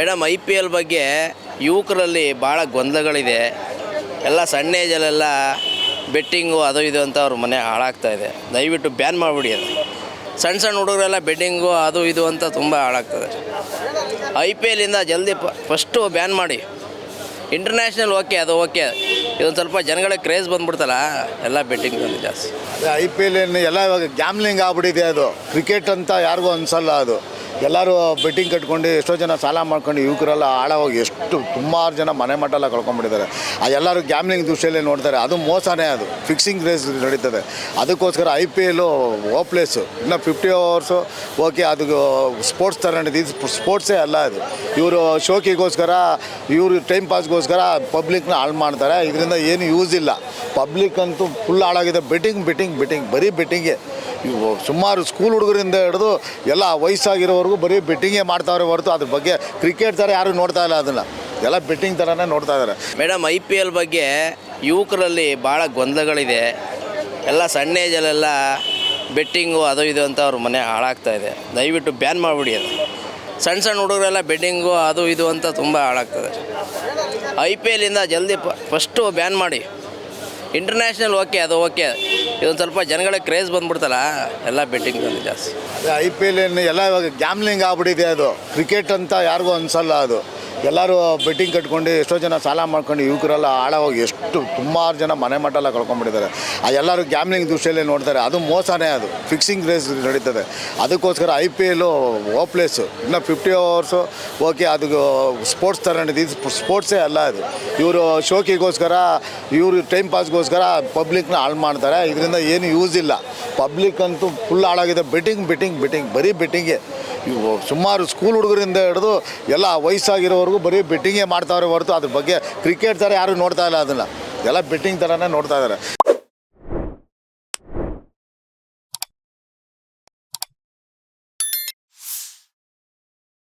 Madam I P L ಬಗ್ಗೆ ಯುವಕರಲ್ಲಿ ಭಾಳ ಗೊಂದಲಗಳಿದೆ. ಎಲ್ಲ ಸಣ್ಣ ಏಜಲ್ಲೆಲ್ಲ ಬೆಟ್ಟಿಂಗು ಅದು ಇದು ಅಂತ ಅವ್ರ ಮನೆ ಹಾಳಾಗ್ತಾ ಇದೆ. ದಯವಿಟ್ಟು ಬ್ಯಾನ್ ಮಾಡಿಬಿಡಿ ಅದು. ಸಣ್ಣ ಸಣ್ಣ ಹುಡುಗರೆಲ್ಲ ಬೆಟ್ಟಿಂಗು ಅದು ಇದು ಅಂತ ತುಂಬ ಹಾಳಾಗ್ತದೆ. ಐ ಪಿ ಎಲ್ಲಿಂದ ಜಲ್ದಿ ಫಸ್ಟು ಬ್ಯಾನ್ ಮಾಡಿ. ಇಂಟರ್ನ್ಯಾಷನಲ್ ಓಕೆ ಅದು ಓಕೆ ಇದೊಂದು ಸ್ವಲ್ಪ ಜನಗಳಿಗೆ ಕ್ರೇಜ್ ಬಂದ್ಬಿಡ್ತಲ್ಲ, ಎಲ್ಲ ಬೆಟ್ಟಿಂಗ್ ಬಂದು ಜಾಸ್ತಿ. ಐ ಪಿ ಎಲ್ ಎಲ್ಲ ಇವಾಗ ಗ್ಯಾಮ್ಲಿಂಗ್ ಆಗ್ಬಿಟ್ಟಿದೆ ಅದು. ಕ್ರಿಕೆಟ್ ಅಂತ ಯಾರಿಗೂ ಅನ್ಸಲ್ಲ ಅದು. ಎಲ್ಲರೂ ಬೆಟ್ಟಿಂಗ್ ಕಟ್ಕೊಂಡು ಎಷ್ಟೋ ಜನ ಸಾಲ ಮಾಡ್ಕೊಂಡು ಯುವಕರೆಲ್ಲ ಆಳವಾಗಿ ಎಷ್ಟು ಸುಮಾರು ಜನ ಮನೆ ಮಟ್ಟ ಎಲ್ಲ ಕಳ್ಕೊಂಡ್ಬಿಟ್ಟಿದ್ದಾರೆ ಆ ಎಲ್ಲರೂ ಗ್ಯಾಮ್ಲಿಂಗ್ ದೃಷ್ಟಿಯಲ್ಲಿ ನೋಡ್ತಾರೆ. ಅದು ಮೋಸನೇ ಅದು. ಫಿಕ್ಸಿಂಗ್ ರೇಸ್ ನಡೀತದೆ. ಅದಕ್ಕೋಸ್ಕರ ಐ ಪಿ ಎಲ್ಲು ಓಪ್ಲೇಸು ಇನ್ನು ಫಿಫ್ಟಿ ಅವರ್ಸು ಓಕೆ, ಅದು ಸ್ಪೋರ್ಟ್ಸ್ ಥರ ನಡೀತು ಸ್ಪೋರ್ಟ್ಸೇ ಅಲ್ಲ ಅದು. ಇವರು ಶೋಕಿಗೋಸ್ಕರ, ಇವರು ಟೈಮ್ ಪಾಸ್ಗೋಸ್ಕರ ಪಬ್ಲಿಕ್ನ ಹಾಳು ಮಾಡ್ತಾರೆ. ಇದರಿಂದ ಏನು ಯೂಸ್ ಇಲ್ಲ. ಪಬ್ಲಿಕ್ ಅಂತೂ ಫುಲ್ ಹಾಳಾಗಿದೆ. ಬೆಟ್ಟಿಂಗ್ ಬೆಟ್ಟಿಂಗ್ ಬೆಟ್ಟಿಂಗ್ ಬರೀ ಬೆಟ್ಟಿಂಗೆ ಸುಮಾರು ಸ್ಕೂಲ್ ಹುಡುಗರಿಂದ ಹಿಡಿದು ಎಲ್ಲ ವಯಸ್ಸಾಗಿರೋವರೆಗೂ ಬರೀ ಬೆಟ್ಟಿಂಗೇ ಮಾಡ್ತಾವ್ರೆ ಹೊರತು. ಅದ್ರ ಬಗ್ಗೆ ಕ್ರಿಕೆಟ್ ಥರ ಯಾರು ನೋಡ್ತಾ ಇಲ್ಲ ಅದನ್ನು. ಎಲ್ಲ ಬೆಟ್ಟಿಂಗ್ ಥರನೇ ನೋಡ್ತಾ ಇದ್ದಾರೆ ಮೇಡಮ್ ಐ ಪಿ ಎಲ್ ಬಗ್ಗೆ ಯುವಕರಲ್ಲಿ ಭಾಳ ಗೊಂದಲಗಳಿದೆ. ಎಲ್ಲ ಸಣ್ಣ ಏಜಲ್ಲೆಲ್ಲ ಬೆಟ್ಟಿಂಗು ಅದು ಇದು ಅಂತ ಅವ್ರ ಮನೆ ಹಾಳಾಗ್ತಾ ಇದೆ. ದಯವಿಟ್ಟು ಬ್ಯಾನ್ ಮಾಡಿಬಿಡಿ ಅದು ಸಣ್ಣ ಸಣ್ಣ ಹುಡುಗರೆಲ್ಲ ಬೆಟ್ಟಿಂಗು ಅದು ಇದು ಅಂತ ತುಂಬ ಹಾಳಾಗ್ತದೆ. ಐ ಪಿ ಎಲ್ಲಿಂದ ಜಲ್ದಿ ಫಸ್ಟು ಬ್ಯಾನ್ ಮಾಡಿ. ಇಂಟರ್ನ್ಯಾಷನಲ್ ಓಕೆ ಅದು ಓಕೆ ಇದೊಂದು ಸ್ವಲ್ಪ ಜನಗಳಿಗೆ ಕ್ರೇಜ್ ಬಂದ್ಬಿಡ್ತಲ್ಲ, ಎಲ್ಲ ಬೆಟ್ಟಿಂಗ್ ಬಂದು ಜಾಸ್ತಿ. ಐ ಪಿ ಎಲ್ ಎಲ್ಲ ಇವಾಗ ಗ್ಯಾಮ್ಲಿಂಗ್ ಆಗ್ಬಿಟ್ಟಿದೆ ಅದು. ಕ್ರಿಕೆಟ್ ಅಂತ ಯಾರಿಗೂ ಅನ್ಸಲ್ಲ ಅದು. ಎಲ್ಲರೂ ಬೆಟ್ಟಿಂಗ್ ಕಟ್ಕೊಂಡು ಎಷ್ಟೋ ಜನ ಸಾಲ ಮಾಡ್ಕೊಂಡು ಯುವಕರೆಲ್ಲ ಹಾಳಾಗೋಗಿ ಎಷ್ಟು ಸುಮಾರು ಜನ ಮನೆ ಮಠ ಎಲ್ಲ ಕಳ್ಕೊಂಡ್ಬಿಟ್ಟಿದ್ದಾರೆ ಆ ಎಲ್ಲರೂ ಗ್ಯಾಮ್ಲಿಂಗ್ ದೃಷ್ಟಿಯಲ್ಲಿ ನೋಡ್ತಾರೆ, ಅದು ಮೋಸನೇ ಅದು. ಫಿಕ್ಸಿಂಗ್ ರೇಸ್ ನಡೀತದೆ. ಅದಕ್ಕೋಸ್ಕರ ಐ ಪಿ ಎಲ್ಲು ಪ್ಲೇಸು ಇನ್ನು ಫಿಫ್ಟಿ ಅವರ್ಸು ಓಕೆ ಅದು ಸ್ಪೋರ್ಟ್ಸ್ ಥರ ನಡೀತು ಸ್ಪೋರ್ಟ್ಸೇ ಅಲ್ಲ ಅದು. ಇವರು ಶೋಕಿಗೋಸ್ಕರ, ಇವರು ಟೈಮ್ ಪಾಸ್ಗೋಸ್ಕರ ಪಬ್ಲಿಕ್ನ ಹಾಳು ಮಾಡ್ತಾರೆ. ಇದರಿಂದ ಏನು ಯೂಸ್ ಇಲ್ಲ. ಪಬ್ಲಿಕ್ ಅಂತೂ ಫುಲ್ ಹಾಳಾಗಿದೆ. ಬೆಟ್ಟಿಂಗ್ ಬೆಟ್ಟಿಂಗ್ ಬೆಟ್ಟಿಂಗ್ ಬರೀ ಬೆಟ್ಟಿಂಗೆ ಇವು ಸುಮಾರು ಸ್ಕೂಲ್ ಹುಡುಗರಿಂದ ಹಿಡಿದು ಎಲ್ಲ ವಯಸ್ಸಾಗಿರೋವರೆಗೂ ಬರೀ ಬೆಟ್ಟಿಂಗೇ ಮಾಡ್ತಾವ್ರೆ ಹೊರತು ಅದ್ರ ಬಗ್ಗೆ ಕ್ರಿಕೆಟ್ ಥರ ಯಾರು ನೋಡ್ತಾ ಇಲ್ಲ ಅದನ್ನು. ಎಲ್ಲ ಬೆಟ್ಟಿಂಗ್ ಥರನೇ ನೋಡ್ತಾ ಇದ್ದಾರೆ